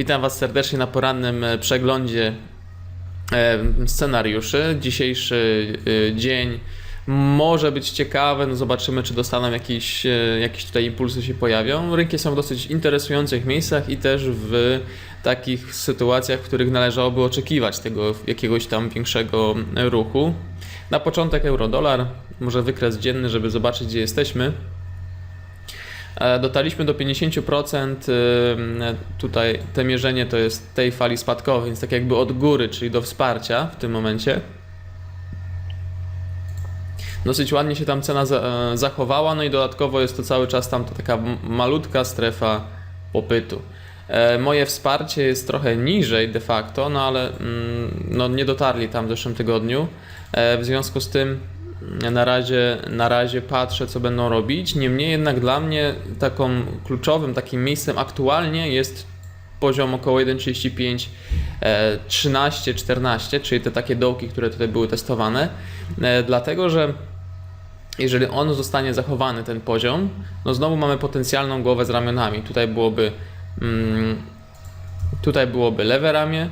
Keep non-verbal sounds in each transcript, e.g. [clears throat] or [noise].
Witam Was serdecznie na porannym e, przeglądzie e, scenariuszy. Dzisiejszy e, dzień może być ciekawy, no zobaczymy czy dostaną jakieś, jakieś tutaj impulsy się pojawią. Rynki są w dosyć interesujących miejscach i też w takich sytuacjach, w których należałoby oczekiwać tego jakiegoś tam większego ruchu. Na początek euro-dolar, może wykres dzienny, żeby zobaczyć gdzie jesteśmy. E, Dotarliśmy do 50%. e, Tutaj te mierzenie to jest tej fali spadkowej, więc tak jakby od góry, czyli do wsparcia w tym momencie. Dosyć ładnie się tam cena e, zachowała, no i dodatkowo jest to cały czas tam to taka malutka strefa popytu. E, Moje wsparcie jest trochę niżej de facto, no ale mm, no, nie dotarli tam w zeszłym tygodniu. W związku z tym na razie, na razie patrzę, co będą robić. Niemniej jednak dla mnie taką kluczowym takim miejscem aktualnie jest poziom około 1,35, e, 13, 14, czyli te takie dołki, które tutaj były testowane. E, Dlatego, że jeżeli on zostanie zachowany, ten poziom, no znowu mamy potencjalną głowę z ramionami. Tutaj byłoby, mm, tutaj byłoby lewe ramię,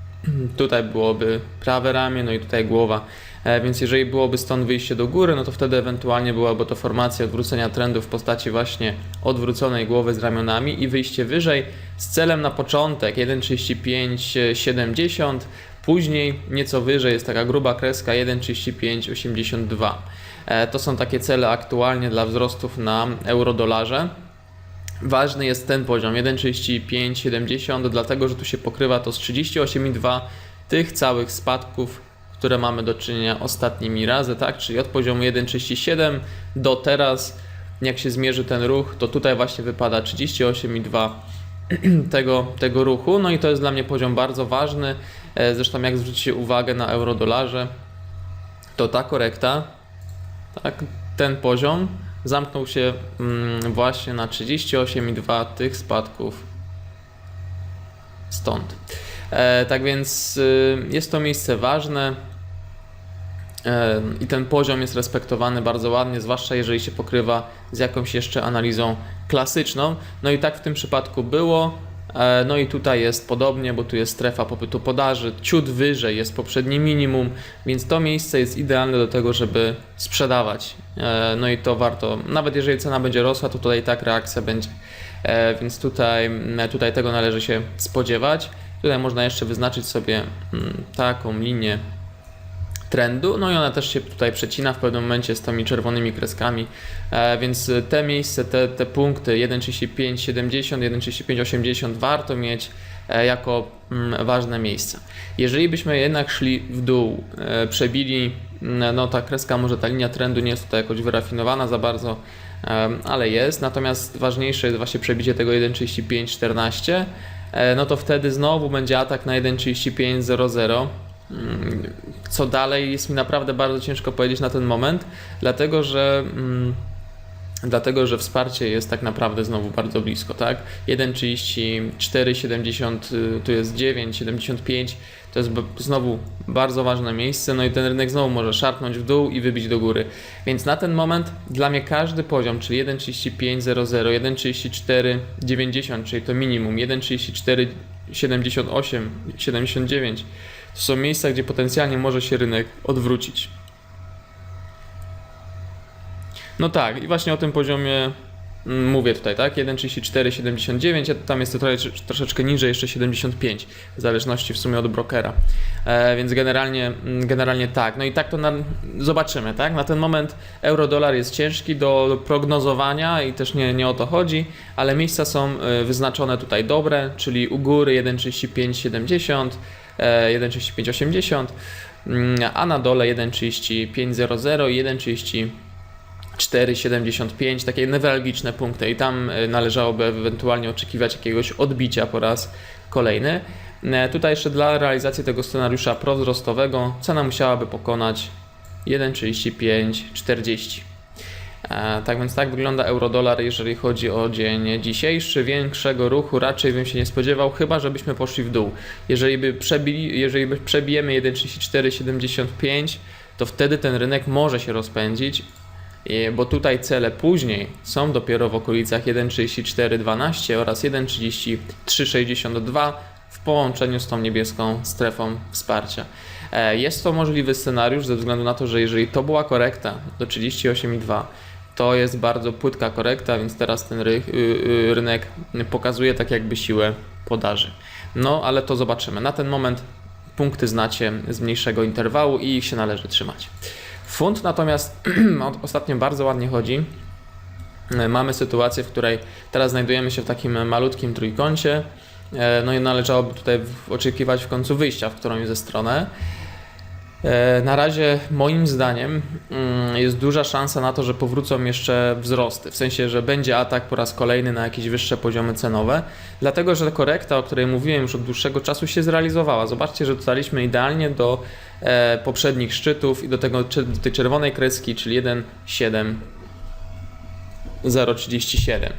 [clears throat] tutaj byłoby prawe ramię, no i tutaj głowa. E, Więc jeżeli byłoby stąd wyjście do góry, no to wtedy ewentualnie byłaby to formacja odwrócenia trendu w postaci właśnie odwróconej głowy z ramionami i wyjście wyżej z celem na początek 1,3570, później nieco wyżej jest taka gruba kreska 1,3582. E, To są takie cele aktualnie dla wzrostów na euro-dolarze. Ważny jest ten poziom 1,3570, dlatego że tu się pokrywa to z 38,2 tych całych spadków, które mamy do czynienia ostatnimi razy, tak? Czyli od poziomu 1,37 do teraz, jak się zmierzy ten ruch, to tutaj właśnie wypada 38,2 [clears throat] tego, tego ruchu. No i to jest dla mnie poziom bardzo ważny. E, Zresztą jak zwrócicie uwagę na euro-dolarze, to ta korekta, tak, ten poziom zamknął się mm, właśnie na 38,2 tych spadków stąd. E, tak więc y, jest to miejsce ważne i ten poziom jest respektowany bardzo ładnie, zwłaszcza jeżeli się pokrywa z jakąś jeszcze analizą klasyczną. No i tak w tym przypadku było. E, No i tutaj jest podobnie, bo tu jest strefa popytu podaży, ciut wyżej jest poprzednie minimum, więc to miejsce jest idealne do tego, żeby sprzedawać. E, No i to warto, nawet jeżeli cena będzie rosła, to tutaj tak reakcja będzie. E, Więc tutaj, tutaj tego należy się spodziewać. Tutaj można jeszcze wyznaczyć sobie mm, taką linię trendu, no i ona też się tutaj przecina w pewnym momencie z tymi czerwonymi kreskami, e, więc te miejsce, te, te punkty 1,3570, 1,3580 warto mieć e, jako mm, ważne miejsca. Jeżeli byśmy jednak szli w dół, e, przebili, mm, no ta kreska, może ta linia trendu nie jest tutaj jakoś wyrafinowana za bardzo, ale jest, natomiast ważniejsze jest właśnie przebicie tego 1,3514, e, no to wtedy znowu będzie atak na 1,3500. Mm, Co dalej jest mi naprawdę bardzo ciężko powiedzieć na ten moment, dlatego że mm, dlatego że wsparcie jest tak naprawdę znowu bardzo blisko, tak? 1,34, 70, y, tu jest 9, 75, to jest znowu bardzo ważne miejsce, no i ten rynek znowu może szarpnąć w dół i wybić do góry. Więc na ten moment dla mnie każdy poziom, czyli 1,3500, 1,3490, czyli to minimum, 1,3478, 79, to są miejsca, gdzie potencjalnie może się rynek odwrócić. No tak, i właśnie o tym poziomie mm, mówię tutaj, tak? 1,3479, a tam jest to troszeczkę niżej, jeszcze 75, w zależności w sumie od brokera. E, więc generalnie, mm, generalnie tak. No i tak to na, zobaczymy, tak? Na ten moment euro-dolar jest ciężki do, do prognozowania i też nie, nie o to chodzi, ale miejsca są e, wyznaczone tutaj dobre, czyli u góry 1,3570, e, 1,3580, mm, a na dole 1,3500 i 1,30 4,75, takie newralgiczne punkty i tam e, należałoby ewentualnie oczekiwać jakiegoś odbicia po raz kolejny. E, Tutaj jeszcze dla realizacji tego scenariusza prowzrostowego cena musiałaby pokonać 1,3540. E, Tak więc tak wygląda euro-dolar, jeżeli chodzi o dzień dzisiejszy. Większego ruchu raczej bym się nie spodziewał, chyba żebyśmy poszli w dół. Jeżeli by, przebili, jeżeli by przebijemy 1,3475, to wtedy ten rynek może się rozpędzić I- bo tutaj cele później są dopiero w okolicach 1,3412 oraz 1,3362 w połączeniu z tą niebieską strefą wsparcia. E, Jest to możliwy scenariusz ze względu na to, że jeżeli to była korekta do 38,2 to jest bardzo płytka korekta, więc teraz ten ry, y, y, rynek pokazuje tak jakby siłę podaży. No ale to zobaczymy. Na ten moment punkty znacie z mniejszego interwału i ich się należy trzymać. Funt natomiast [clears throat] ostatnio bardzo ładnie chodzi. E, Mamy sytuację, w której teraz znajdujemy się w takim malutkim trójkącie. E, No i należałoby tutaj oczekiwać w końcu wyjścia w którąś ze stronę. E, Na razie moim zdaniem mm, jest duża szansa na to, że powrócą jeszcze wzrosty, w sensie, że będzie atak po raz kolejny na jakieś wyższe poziomy cenowe, dlatego że korekta, o której mówiłem już od dłuższego czasu się zrealizowała. Zobaczcie, że dotarliśmy idealnie do e, poprzednich szczytów i do, tego, do tej czerwonej kreski, czyli 1,7 0,37.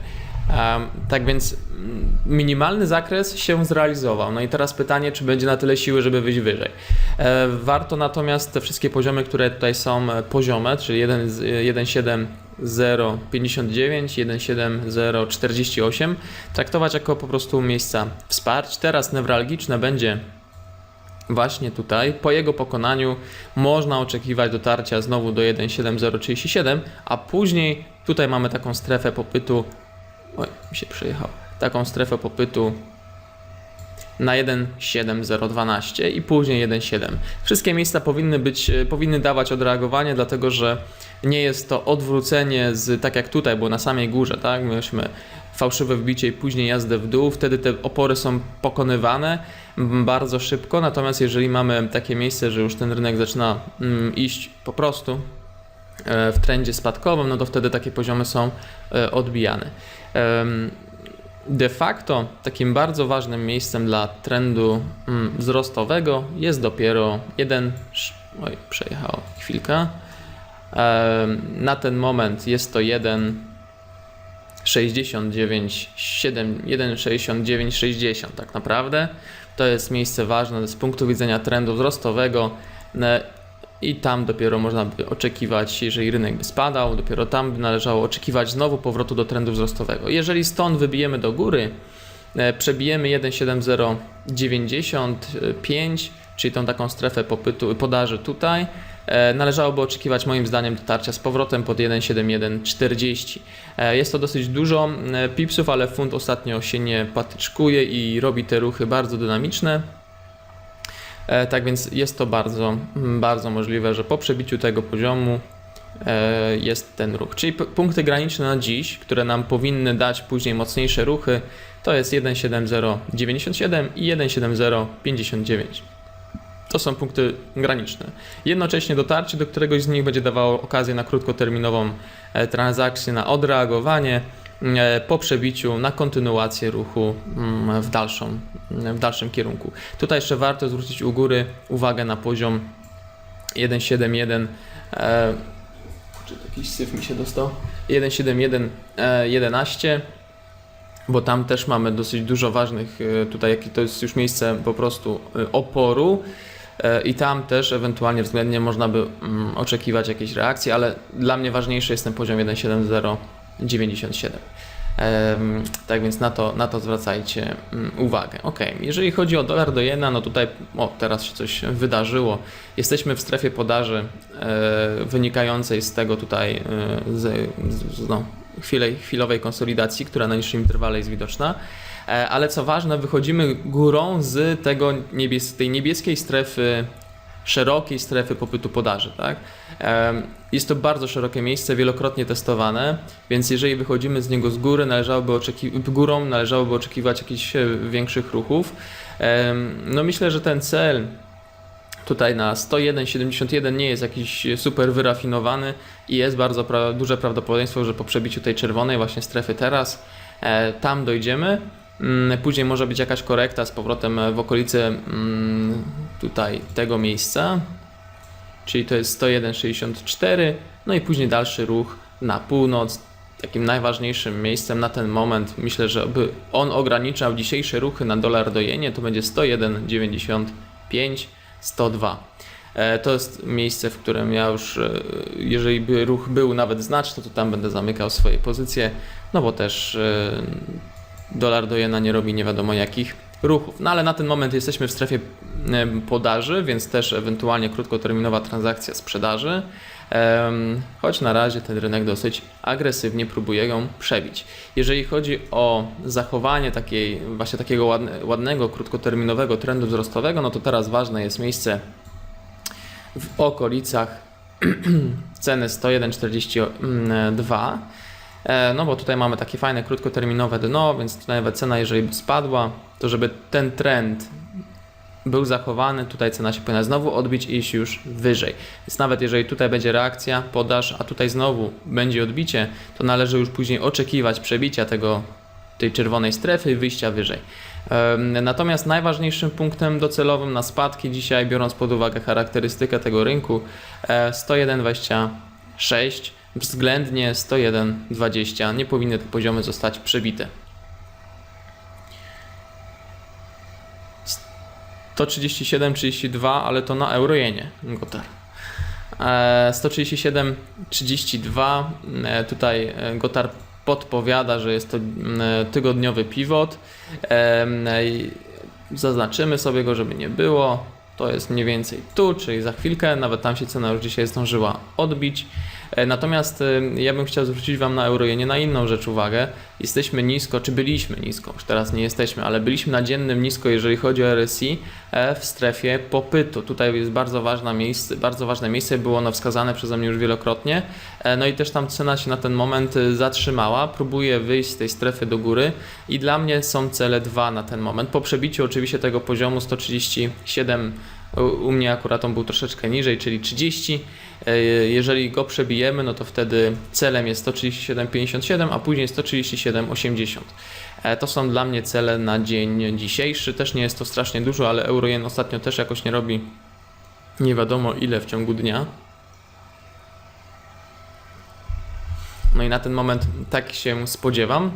Tak więc mm, minimalny zakres się zrealizował. No i teraz pytanie, czy będzie na tyle siły, żeby wyjść wyżej. E, warto natomiast te wszystkie poziomy, które tutaj są e, poziome, czyli 1 z- 1.7.059, 1.7.048, traktować jako po prostu miejsca wsparć. Teraz newralgiczne będzie właśnie tutaj. Po jego pokonaniu można oczekiwać dotarcia znowu do 1.7.037, a później tutaj mamy taką strefę popytu. Oj, mi się przejechał. Taką strefę popytu na 1.7.012 i później 1.7. Wszystkie miejsca powinny być, e, powinny dawać odreagowanie, dlatego że nie jest to odwrócenie z tak jak tutaj, było na samej górze, tak? Mieliśmy fałszywe wbicie i później jazdę w dół, wtedy te opory są pokonywane bardzo szybko, natomiast jeżeli mamy takie miejsce, że już ten rynek zaczyna mm, iść po prostu w trendzie spadkowym, no to wtedy takie poziomy są e, odbijane. De facto takim bardzo ważnym miejscem dla trendu mm, wzrostowego jest dopiero jeden. Oj, przejechało chwilkę. Na ten moment jest to 1,69, 7, 1,69,60 tak naprawdę. To jest miejsce ważne z punktu widzenia trendu wzrostowego. I tam dopiero można by oczekiwać, jeżeli rynek by spadał, dopiero tam by należało oczekiwać znowu powrotu do trendu wzrostowego. Jeżeli stąd wybijemy do góry, e, przebijemy 1,7095, czyli tą taką strefę popytu, podaży tutaj, e, należałoby oczekiwać moim zdaniem dotarcia z powrotem pod 1,7140. E, Jest to dosyć dużo pipsów, ale funt ostatnio się nie patyczkuje i robi te ruchy bardzo dynamiczne. E, Tak więc jest to bardzo, mm, bardzo możliwe, że po przebiciu tego poziomu e, jest ten ruch. Czyli punkty graniczne na dziś, które nam powinny dać później mocniejsze ruchy, to jest 1.7097 i 1.7059. To są punkty graniczne. Jednocześnie dotarcie do któregoś z nich będzie dawało okazję na krótkoterminową e, transakcję, na odreagowanie E, po przebiciu na kontynuację ruchu mm, w, dalszą, w dalszym kierunku. Tutaj jeszcze warto zwrócić u góry uwagę na poziom 171 e, czy jakiś syf mi się dostał? 1.7.1, 11, e, bo tam też mamy dosyć dużo ważnych, tutaj to jest już miejsce po prostu oporu i tam też ewentualnie względnie można by mm, oczekiwać jakiejś reakcji, ale dla mnie ważniejszy jest ten poziom 1.7.0 97. Tak więc na to, na to zwracajcie mm, uwagę. Ok, jeżeli chodzi o dolar do jena, no tutaj, o teraz się coś wydarzyło. Jesteśmy w strefie podaży e, wynikającej z tego tutaj, e, z, z no, chwilej, chwilowej konsolidacji, która na niższym interwale jest widoczna. E, ale co ważne, wychodzimy górą z tego niebies tej niebieskiej strefy szerokiej strefy popytu podaży. Tak? Jest to bardzo szerokie miejsce, wielokrotnie testowane, więc jeżeli wychodzimy z niego z góry, należałoby oczekiwać, górą należałoby oczekiwać jakichś e, większych ruchów. No myślę, że ten cel tutaj na 101,71 nie jest jakiś super wyrafinowany i jest bardzo pra- duże prawdopodobieństwo, że po przebiciu tej czerwonej właśnie strefy teraz e, tam dojdziemy. Mm, Później może być jakaś korekta z powrotem w okolicy mm, tutaj tego miejsca, czyli to jest 101,64, no i później dalszy ruch na północ. Takim najważniejszym miejscem na ten moment, myślę, że by on ograniczał dzisiejsze ruchy na dolar do jenie, to będzie 101,95, 102. E, To jest miejsce, w którym ja już, e, jeżeli by ruch był nawet znaczny, to tam będę zamykał swoje pozycje, no bo też e, dolar do jena nie robi nie wiadomo jakich ruchów. No ale na ten moment jesteśmy w strefie podaży, więc też ewentualnie krótkoterminowa transakcja sprzedaży. Choć na razie ten rynek dosyć agresywnie próbuje ją przebić. Jeżeli chodzi o zachowanie takiej, właśnie takiego ładne, ładnego, krótkoterminowego trendu wzrostowego, no to teraz ważne jest miejsce w okolicach [clears throat] ceny 101,42. E, No bo tutaj mamy takie fajne krótkoterminowe dno, więc tutaj nawet cena, jeżeli by spadła, to żeby ten trend był zachowany, tutaj cena się powinna znowu odbić i iść już wyżej. Więc nawet jeżeli tutaj będzie reakcja, podaż, a tutaj znowu będzie odbicie, to należy już później oczekiwać przebicia tego, tej czerwonej strefy i wyjścia wyżej. Natomiast najważniejszym punktem docelowym na spadki dzisiaj, biorąc pod uwagę charakterystykę tego rynku, e, 101,26 względnie 101,20 nie powinny te poziomy zostać przebite. 137,32, ale to na eurojenie, Gotar. E, 137,32, e, tutaj e, Gotar podpowiada, że jest to e, tygodniowy pivot. E, Zaznaczymy sobie go, żeby nie było. To jest mniej więcej tu, czyli za chwilkę, nawet tam się cena już dzisiaj zdążyła odbić. E, Natomiast e, ja bym chciał zwrócić Wam na eurojenie na inną rzecz uwagę. Jesteśmy nisko, czy byliśmy nisko, już teraz nie jesteśmy, ale byliśmy na dziennym nisko, jeżeli chodzi o RSI e, w strefie popytu. Tutaj jest bardzo ważne miejsce, bardzo ważne miejsce, było ono wskazane przeze mnie już wielokrotnie. E, No i też tam cena się na ten moment e, zatrzymała, próbuje wyjść z tej strefy do góry i dla mnie są cele dwa na ten moment. Po przebiciu oczywiście tego poziomu 137 u- u mnie akurat on był troszeczkę niżej, czyli 30. E, Jeżeli go przebijemy, no to wtedy celem jest 137,57, a później 137,80. E, To są dla mnie cele na dzień dzisiejszy. Też nie jest to strasznie dużo, ale Eurojen ostatnio też jakoś nie robi nie wiadomo ile w ciągu dnia. No i na ten moment tak się spodziewam.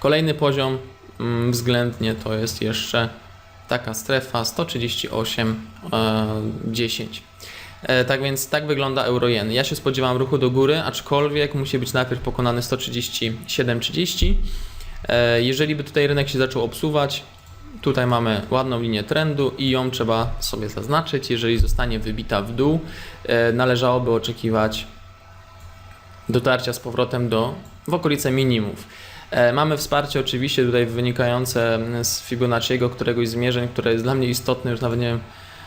Kolejny poziom mm, względnie to jest jeszcze taka strefa 138,10. E, Tak więc tak wygląda euro-jen. Ja się spodziewam ruchu do góry, aczkolwiek musi być najpierw pokonany 137,30. E, Jeżeli by tutaj rynek się zaczął obsuwać, tutaj mamy ładną linię trendu i ją trzeba sobie zaznaczyć. Jeżeli zostanie wybita w dół, e, należałoby oczekiwać dotarcia z powrotem do w okolice minimów. Mamy wsparcie oczywiście tutaj wynikające z Fibonacciego, któregoś z mierzeń, które jest dla mnie istotne, już nawet nie wiem,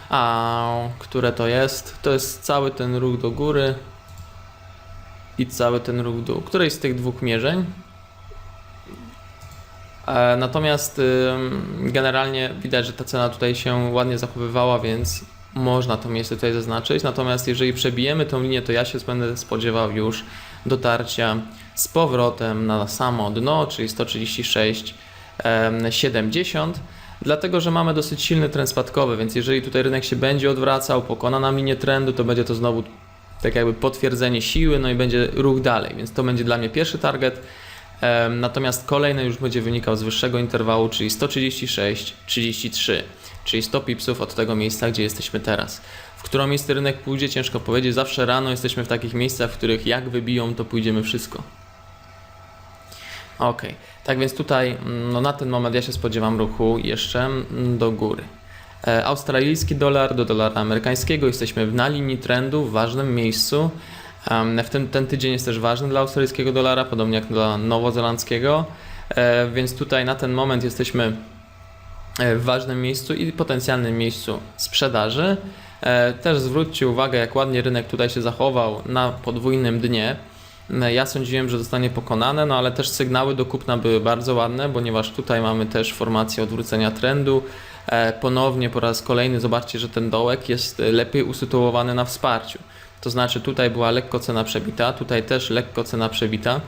a które to jest. To jest cały ten ruch do góry i cały ten ruch w dół. Któreś z tych dwóch mierzeń. E, Natomiast generalnie widać, że ta cena tutaj się ładnie zachowywała, więc można to miejsce tutaj zaznaczyć. Natomiast jeżeli przebijemy tą linię, to ja się będę spodziewał już dotarcia z powrotem na samo dno, czyli 136,70. Dlatego, że mamy dosyć silny trend spadkowy, więc jeżeli tutaj rynek się będzie odwracał, pokona nam linię trendu, to będzie to znowu tak jakby potwierdzenie siły, no i będzie ruch dalej, więc to będzie dla mnie pierwszy target. Natomiast kolejny już będzie wynikał z wyższego interwału, czyli 136,33, czyli 100 pipsów od tego miejsca, gdzie jesteśmy teraz. W którą miejsce rynek pójdzie, ciężko powiedzieć. Zawsze rano jesteśmy w takich miejscach, w których jak wybiją, to pójdziemy wszystko. Ok, tak więc tutaj mm, no na ten moment ja się spodziewam ruchu jeszcze mm, do góry. E, Australijski dolar do dolara amerykańskiego. Jesteśmy na linii trendu, w ważnym miejscu. W tym, ten tydzień jest też ważny dla australijskiego dolara, podobnie jak dla nowozelandzkiego. E, Więc tutaj na ten moment jesteśmy e, w ważnym miejscu i potencjalnym miejscu sprzedaży. Też zwróćcie uwagę, jak ładnie rynek tutaj się zachował na podwójnym dnie. E, Ja sądziłem, że zostanie pokonane, no ale też sygnały do kupna były bardzo ładne, ponieważ tutaj mamy też formację odwrócenia trendu. E, Ponownie po raz kolejny zobaczcie, że ten dołek jest e, lepiej usytuowany na wsparciu. To znaczy tutaj była lekko cena przebita, tutaj też lekko cena przebita,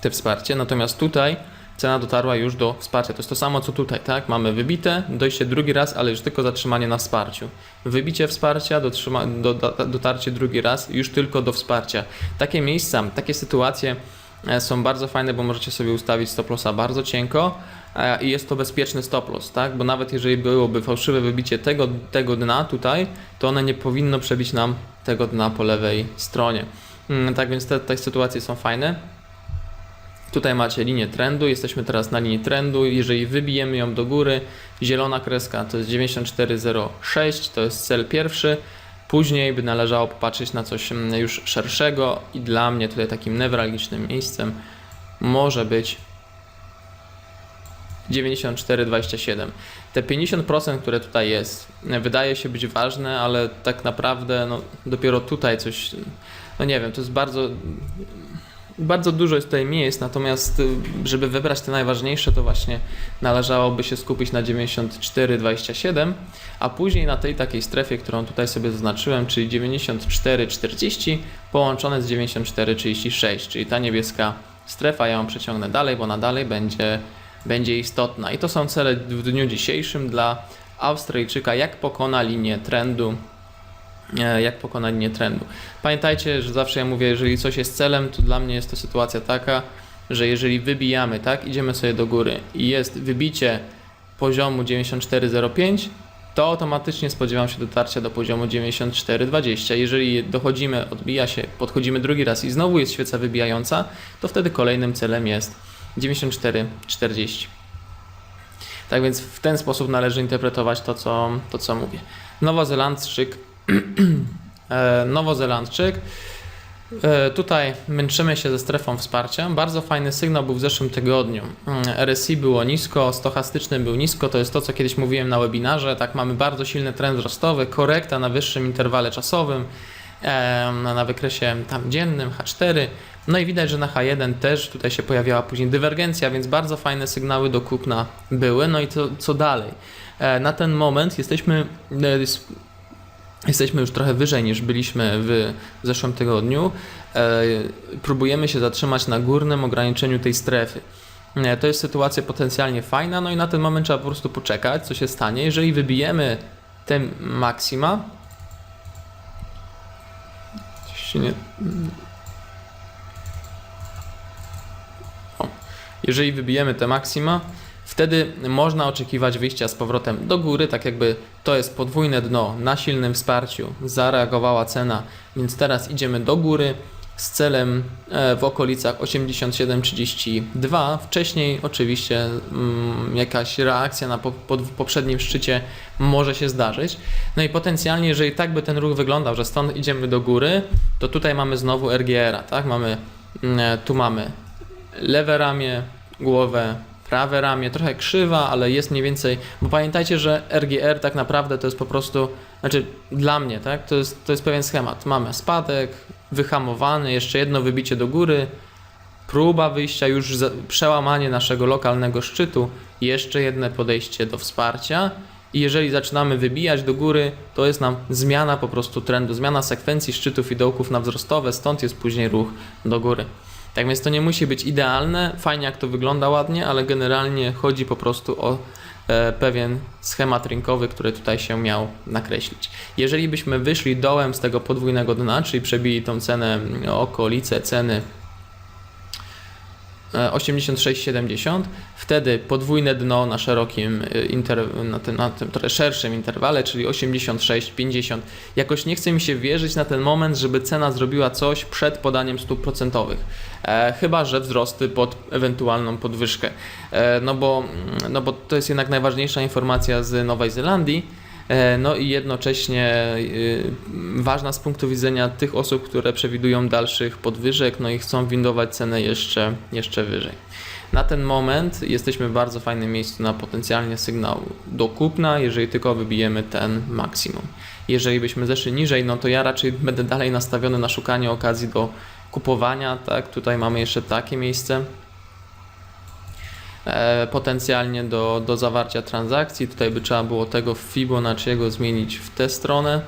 te wsparcie, natomiast tutaj cena dotarła już do wsparcia. To jest to samo co tutaj, tak? Mamy wybite, dojście drugi raz, ale już tylko zatrzymanie na wsparciu. Wybicie wsparcia, dotrzyma, do, do, dotarcie drugi raz, już tylko do wsparcia. Takie miejsca, takie sytuacje e, są bardzo fajne, bo możecie sobie ustawić stop lossa bardzo cienko e, i jest to bezpieczny stop loss, tak? Bo nawet jeżeli byłoby fałszywe wybicie tego, tego dna tutaj, to one nie powinno przebić nam tego dna po lewej stronie. Mm, Tak więc te, te sytuacje są fajne. Tutaj macie linię trendu, jesteśmy teraz na linii trendu. Jeżeli wybijemy ją do góry, zielona kreska to jest 94,06, to jest cel pierwszy. Później by należało popatrzeć na coś mm, już szerszego i dla mnie tutaj takim newralgicznym miejscem może być 94,27. Te 50%, które tutaj jest, wydaje się być ważne, ale tak naprawdę no, dopiero tutaj coś, no nie wiem, to jest bardzo, bardzo dużo jest tutaj miejsc, natomiast y, żeby wybrać te najważniejsze, to właśnie należałoby się skupić na 94,27, a później na tej takiej strefie, którą tutaj sobie zaznaczyłem, czyli 94,40 połączone z 94,36, czyli ta niebieska strefa, ja ją przeciągnę dalej, bo ona dalej będzie, będzie istotna. I to są cele w dniu dzisiejszym dla Australijczyka, jak pokona linię trendu, jak pokona linię trendu. Pamiętajcie, że zawsze ja mówię, jeżeli coś jest celem, to dla mnie jest to sytuacja taka, że jeżeli wybijamy, tak, idziemy sobie do góry i jest wybicie poziomu 94,05, to automatycznie spodziewam się dotarcia do poziomu 94,20. Jeżeli dochodzimy, odbija się, podchodzimy drugi raz i znowu jest świeca wybijająca, to wtedy kolejnym celem jest 94,40. Tak więc w ten sposób należy interpretować to, co, to, co mówię. Nowozelandczyk, e, [clears throat] Nowozelandczyk E, Tutaj męczymy się ze strefą wsparcia. Bardzo fajny sygnał był w zeszłym tygodniu. Mm, RSI było nisko, stochastyczny był nisko. To jest to, co kiedyś mówiłem na webinarze. Tak, mamy bardzo silny trend wzrostowy, korekta na wyższym interwale czasowym, na wykresie tam dziennym H4. No i widać, że na H1 też tutaj się pojawiała później dywergencja, więc bardzo fajne sygnały do kupna były. No i co, co dalej? E, Na ten moment jesteśmy e, Jesteśmy już trochę wyżej niż byliśmy w zeszłym tygodniu. E, próbujemy się zatrzymać na górnym ograniczeniu tej strefy. E, To jest sytuacja potencjalnie fajna, no i na ten moment trzeba po prostu poczekać, co się stanie. Jeżeli wybijemy te maksima, nie... Jeżeli wybijemy te maksima, wtedy można oczekiwać wyjścia z powrotem do góry, tak jakby to jest podwójne dno na silnym wsparciu, zareagowała cena, więc teraz idziemy do góry z celem e, w okolicach 87,32. Wcześniej oczywiście mm, jakaś reakcja na poprzednim szczycie może się zdarzyć. No i potencjalnie, jeżeli tak by ten ruch wyglądał, że stąd idziemy do góry, to tutaj mamy znowu RGR-a, tak? Mamy, mm, tu mamy lewe ramię, głowę, prawe ramię, trochę krzywa, ale jest mniej więcej, bo pamiętajcie, że RGR tak naprawdę to jest po prostu, znaczy dla mnie, tak, to jest, to jest pewien schemat. Mamy spadek, wyhamowany, jeszcze jedno wybicie do góry, próba wyjścia, już przełamanie naszego lokalnego szczytu, jeszcze jedno podejście do wsparcia i jeżeli zaczynamy wybijać do góry, to jest nam zmiana po prostu trendu, zmiana sekwencji szczytów i dołków na wzrostowe, stąd jest później ruch do góry. Tak więc to nie musi być idealne, fajnie jak to wygląda ładnie, ale generalnie chodzi po prostu o e, pewien schemat rynkowy, który tutaj się miał nakreślić. Jeżeli byśmy wyszli dołem z tego podwójnego dna, czyli przebili tą cenę, mm, okolice ceny 86,70, wtedy podwójne dno na szerokim, e, na, tym, na tym trochę szerszym interwale, czyli 86,50. Jakoś nie chce mi się wierzyć na ten moment, żeby cena zrobiła coś przed podaniem stóp procentowych. E, chyba, że wzrosty pod ewentualną podwyżkę. E, no, bo, no bo to jest jednak najważniejsza informacja z Nowej Zelandii. E, No i jednocześnie y, ważna z punktu widzenia tych osób, które przewidują dalszych podwyżek, no i chcą windować cenę jeszcze, jeszcze wyżej. Na ten moment jesteśmy w bardzo fajnym miejscu na potencjalnie sygnał do kupna, jeżeli tylko wybijemy ten maksimum. Jeżeli byśmy zeszli niżej, no to ja raczej będę dalej nastawiony na szukanie okazji do kupowania, tak? Tutaj mamy jeszcze takie miejsce e, potencjalnie do, do zawarcia transakcji. Tutaj by trzeba było tego Fibonacciego zmienić w tę stronę.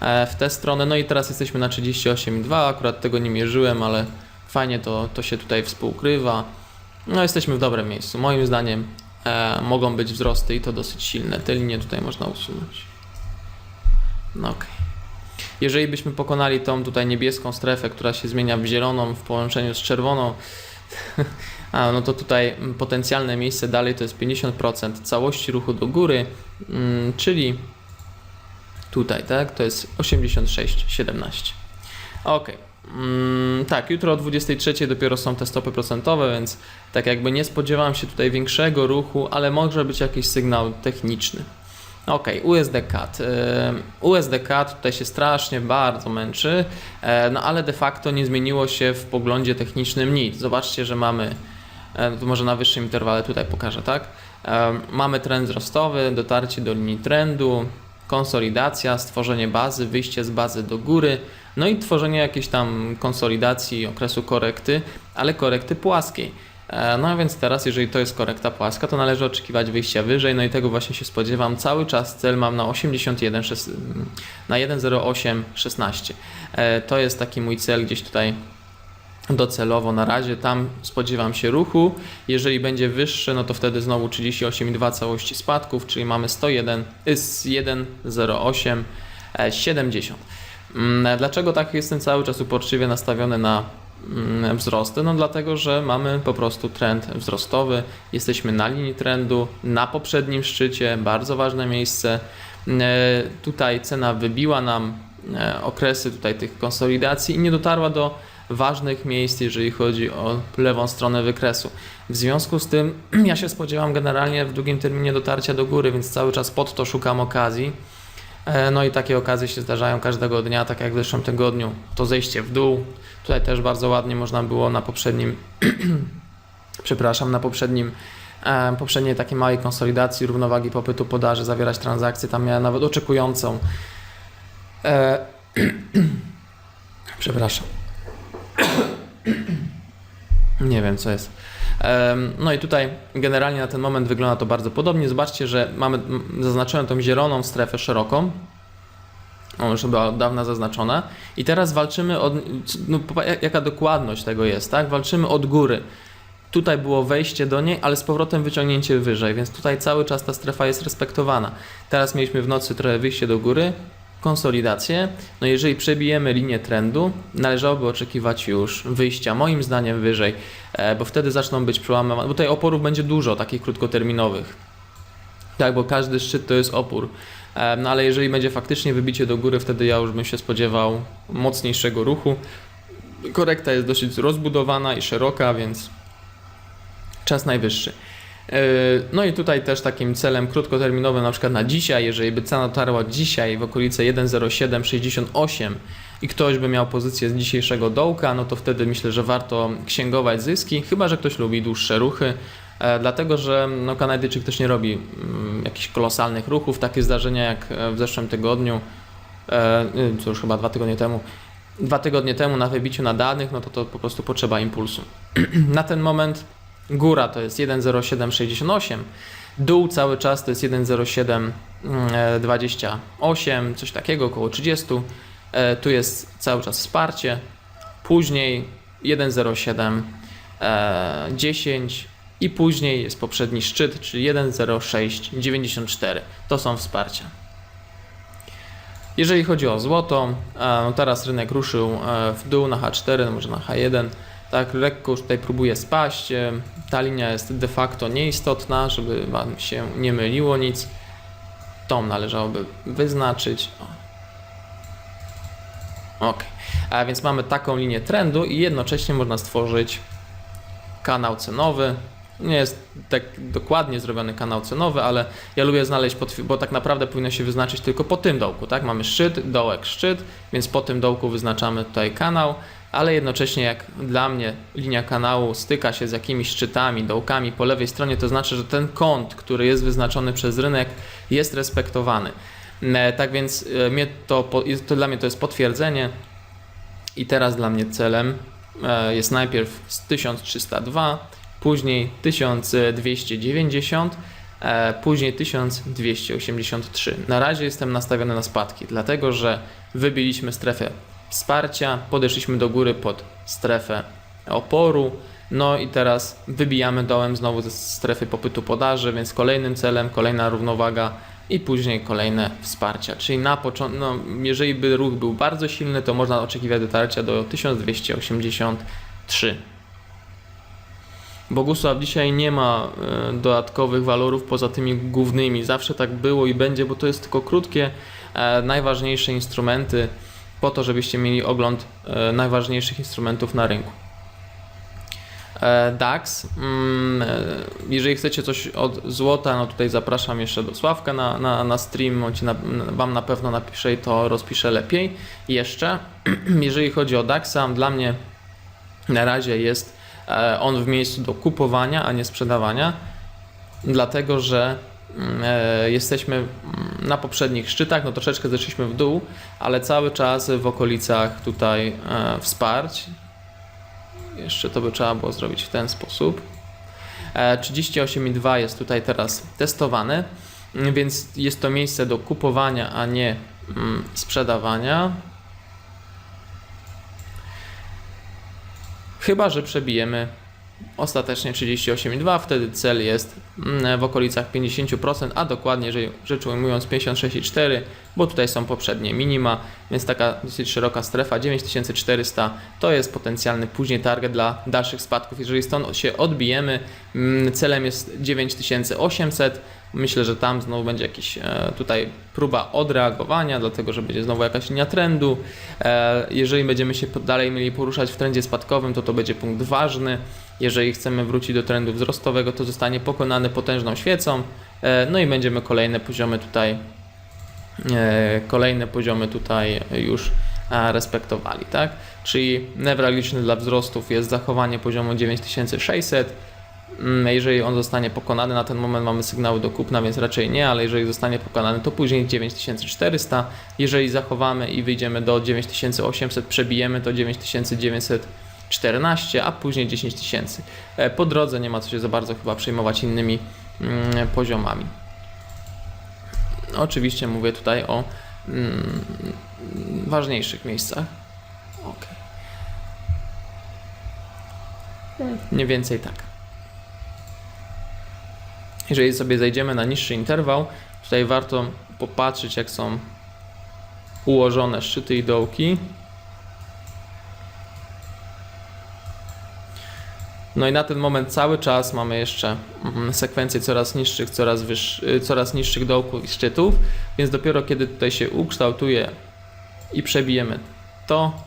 E, w tę stronę. No i teraz jesteśmy na 38,2. Akurat tego nie mierzyłem, ale fajnie to, to się tutaj współkrywa. No jesteśmy w dobrym miejscu. Moim zdaniem e, mogą być wzrosty i to dosyć silne. Te linie tutaj można usunąć. No okej. Jeżeli byśmy pokonali tą tutaj niebieską strefę, która się zmienia w zieloną w połączeniu z czerwoną, [laughs] a, no to tutaj potencjalne miejsce dalej to jest 50% całości ruchu do góry, mm, czyli tutaj, tak, to jest 86,17. Ok. Mm, tak, jutro o 23 dopiero są te stopy procentowe, więc tak jakby nie spodziewałem się tutaj większego ruchu, ale może być jakiś sygnał techniczny. Ok, USD CAD. USD CAD tutaj się strasznie bardzo męczy, e, no ale de facto nie zmieniło się w poglądzie technicznym nic. Zobaczcie, że mamy, e, to może na wyższym interwale tutaj pokażę, tak? Mamy trend wzrostowy, dotarcie do linii trendu, konsolidacja, stworzenie bazy, wyjście z bazy do góry, no i tworzenie jakiejś tam konsolidacji okresu korekty, ale korekty płaskiej. E, No a więc teraz, jeżeli to jest korekta płaska, to należy oczekiwać wyjścia wyżej, no i tego właśnie się spodziewam. Cały czas cel mam na 81, szes- na 1,0816. E, To jest taki mój cel gdzieś tutaj docelowo na razie. Tam spodziewam się ruchu. Jeżeli będzie wyższy, no to wtedy znowu 38,2 całości spadków, czyli mamy 101, y, z 1,08 e, 70. Mm, Dlaczego tak jestem cały czas uporczywie nastawiony na wzrosty? No dlatego, że mamy po prostu trend wzrostowy. Jesteśmy na linii trendu, na poprzednim szczycie, bardzo ważne miejsce. E, Tutaj cena wybiła nam e, okresy tutaj tych konsolidacji i nie dotarła do ważnych miejsc, jeżeli chodzi o lewą stronę wykresu. W związku z tym [clears throat] ja się spodziewam generalnie w długim terminie dotarcia do góry, więc cały czas pod to szukam okazji. E, No i takie okazje się zdarzają każdego dnia, tak jak w zeszłym tygodniu. To zejście w dół. Tutaj też bardzo ładnie można było na poprzednim, [clears throat] przepraszam, na poprzednim, e, poprzedniej takiej małej konsolidacji równowagi popytu podaży zawierać transakcje. Tam miałem nawet oczekującą. E, [clears throat] przepraszam. [clears throat] Nie wiem, co jest. No i tutaj generalnie na ten moment wygląda to bardzo podobnie. Zobaczcie, że mamy m, zaznaczoną tą zieloną strefę szeroką. O, już była od dawna zaznaczona. I teraz walczymy od. No, jaka dokładność tego jest, tak? Walczymy od góry. Tutaj było wejście do niej, ale z powrotem wyciągnięcie wyżej, więc tutaj cały czas ta strefa jest respektowana. Teraz mieliśmy w nocy trochę wyjście do góry, konsolidację. No jeżeli przebijemy linię trendu, należałoby oczekiwać już wyjścia, moim zdaniem, wyżej, e, bo wtedy zaczną być przełamywane, bo tutaj oporów będzie dużo, takich krótkoterminowych. Tak, bo każdy szczyt to jest opór. E, No ale jeżeli będzie faktycznie wybicie do góry, wtedy ja już bym się spodziewał mocniejszego ruchu. Korekta jest dosyć rozbudowana i szeroka, więc czas najwyższy. Yy, No i tutaj też takim celem krótkoterminowym, na przykład na dzisiaj, jeżeli by cena dotarła dzisiaj w okolice 1,0768 i ktoś by miał pozycję z dzisiejszego dołka, no to wtedy myślę, że warto księgować zyski, chyba że ktoś lubi dłuższe ruchy, e, dlatego że no, Kanadyjczyk też nie robi mm, jakichś kolosalnych ruchów. Takie zdarzenia jak e, w zeszłym tygodniu, e, y, co już chyba dwa tygodnie temu, dwa tygodnie temu na wybiciu na danych, no to to po prostu potrzeba impulsu. [clears throat] na ten moment Góra to jest 1,0768, dół cały czas to jest 1,0728, coś takiego, około 30. E, Tu jest cały czas wsparcie. Później 1,0710 i później jest poprzedni szczyt, czyli 1,0694. To są wsparcia. Jeżeli chodzi o złoto, e, no teraz rynek ruszył e, w dół na H4, no może na H1. Tak, lekko już tutaj próbuje spaść. e, Ta linia jest de facto nieistotna, żeby Wam się nie myliło nic. Tą należałoby wyznaczyć. Ok. A więc mamy taką linię trendu i jednocześnie można stworzyć kanał cenowy. Nie jest tak dokładnie zrobiony kanał cenowy, ale ja lubię znaleźć, potw- bo tak naprawdę powinno się wyznaczyć tylko po tym dołku, tak? Mamy szczyt, dołek, szczyt, więc po tym dołku wyznaczamy tutaj kanał, ale jednocześnie jak dla mnie linia kanału styka się z jakimiś szczytami, dołkami po lewej stronie, to znaczy, że ten kąt, który jest wyznaczony przez rynek, jest respektowany. E, Tak więc e, mnie to, to dla mnie to jest potwierdzenie i teraz dla mnie celem e, jest najpierw z 1302, później 1290, e, później 1283. Na razie jestem nastawiony na spadki, dlatego że wybiliśmy strefę wsparcia, podeszliśmy do góry pod strefę oporu, no i teraz wybijamy dołem znowu ze strefy popytu podaży, więc kolejnym celem, kolejna równowaga i później kolejne wsparcia. Czyli na początku, no, jeżeli by ruch był bardzo silny, to można oczekiwać dotarcia do 1283. Bogusław dzisiaj nie ma e, dodatkowych walorów poza tymi głównymi. Zawsze tak było i będzie, bo to jest tylko krótkie, e, najważniejsze instrumenty po to, żebyście mieli ogląd e, najważniejszych instrumentów na rynku. E, DAX. Mm, e, Jeżeli chcecie coś od złota, no tutaj zapraszam jeszcze do Sławka na, na, na stream. On ci na, Wam na pewno napisze i to rozpisze lepiej. Jeszcze, [clears throat] jeżeli chodzi o DAXa, dla mnie na razie jest on w miejscu do kupowania, a nie sprzedawania, dlatego że jesteśmy mm, na poprzednich szczytach, no troszeczkę zeszliśmy w dół, ale cały czas w okolicach tutaj e, wsparć. Jeszcze to by trzeba było zrobić w ten sposób. E, 38,2 jest tutaj teraz testowany, mm, więc jest to miejsce do kupowania, a nie mm, sprzedawania. Chyba, że przebijemy ostatecznie 38,2, wtedy cel jest mm, w okolicach 50%, a dokładnie rzecz ujmując 56,4, bo tutaj są poprzednie minima, więc taka dosyć szeroka strefa 9400 to jest potencjalny później target dla dalszych spadków. Jeżeli stąd się odbijemy, mm, celem jest 9800. Myślę, że tam znowu będzie jakiś e, tutaj próba odreagowania, dlatego że będzie znowu jakaś linia trendu. E, Jeżeli będziemy się dalej mieli poruszać w trendzie spadkowym, to to będzie punkt ważny. Jeżeli chcemy wrócić do trendu wzrostowego, to zostanie pokonany potężną świecą. E, No i będziemy kolejne poziomy tutaj kolejne poziomy tutaj już e, respektowali, tak? Czyli newralgiczny dla wzrostów jest zachowanie poziomu 9600. Mm, Jeżeli on zostanie pokonany, na ten moment mamy sygnały do kupna, więc raczej nie, ale jeżeli zostanie pokonany, to później 9400. Jeżeli zachowamy i wyjdziemy do 9800, przebijemy to 9914, a później 10000. E, Po drodze nie ma co się za bardzo chyba przejmować innymi mm, poziomami. Oczywiście mówię tutaj o mm, ważniejszych miejscach. Ok. Mniej więcej tak. Jeżeli sobie zejdziemy na niższy interwał, tutaj warto popatrzeć, jak są ułożone szczyty i dołki. No i na ten moment cały czas mamy jeszcze mm, sekwencję coraz niższych, coraz, wyższy, coraz niższych dołków i szczytów, więc dopiero kiedy tutaj się ukształtuje i przebijemy to,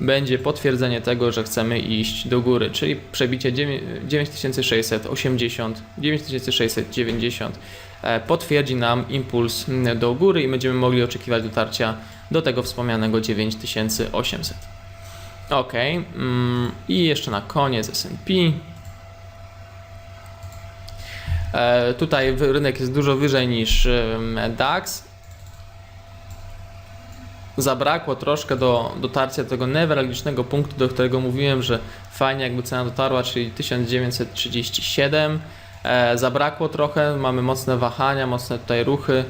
będzie potwierdzenie tego, że chcemy iść do góry, czyli przebicie dziewię- 9680, 9690 e, potwierdzi nam impuls mm, do góry i będziemy mogli oczekiwać dotarcia do tego wspomnianego 9800. Ok, mm, i jeszcze na koniec SP. E, tutaj rynek jest dużo wyżej niż DAX. Zabrakło troszkę do dotarcia do tego newralgicznego punktu, do którego mówiłem, że fajnie jakby cena dotarła, czyli 1937. E, zabrakło trochę, mamy mocne wahania, mocne tutaj ruchy.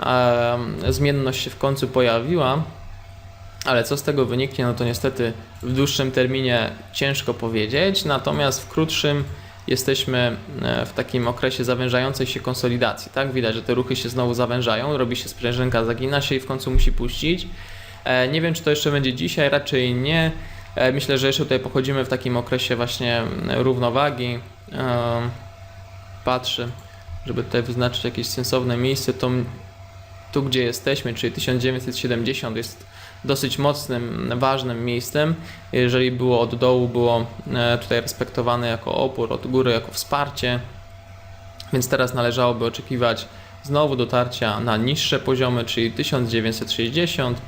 E, zmienność się w końcu pojawiła. Ale co z tego wyniknie, no to niestety w dłuższym terminie ciężko powiedzieć, natomiast w krótszym jesteśmy e, w takim okresie zawężającej się konsolidacji. Tak, widać, że te ruchy się znowu zawężają, robi się sprężynka, zagina się i w końcu musi puścić. E, Nie wiem, czy to jeszcze będzie dzisiaj, raczej nie. E, Myślę, że jeszcze tutaj pochodzimy w takim okresie właśnie równowagi. Patrzę, żeby tutaj wyznaczyć jakieś sensowne miejsce, to tu, gdzie jesteśmy, czyli 1970 jest dosyć mocnym, ważnym miejscem. Jeżeli było od dołu, było e, tutaj respektowane jako opór, od góry jako wsparcie. Więc teraz należałoby oczekiwać znowu dotarcia na niższe poziomy, czyli 1960.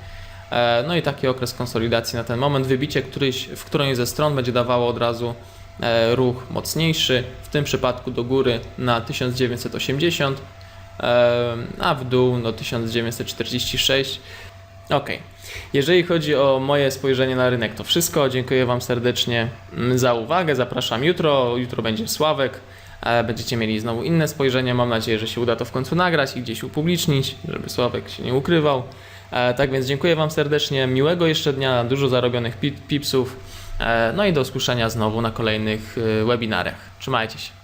E, No i taki okres konsolidacji na ten moment. Wybicie któryś, w którąś ze stron będzie dawało od razu e, ruch mocniejszy, w tym przypadku do góry na 1980, e, a w dół no 1946. Ok. Jeżeli chodzi o moje spojrzenie na rynek, to wszystko. Dziękuję Wam serdecznie za uwagę. Zapraszam jutro. Jutro będzie Sławek. Będziecie mieli znowu inne spojrzenie. Mam nadzieję, że się uda to w końcu nagrać i gdzieś upublicznić, żeby Sławek się nie ukrywał. E, Tak więc dziękuję Wam serdecznie. Miłego jeszcze dnia, dużo zarobionych pi- pipsów. E, No i do usłyszenia znowu na kolejnych e, webinarach. Trzymajcie się.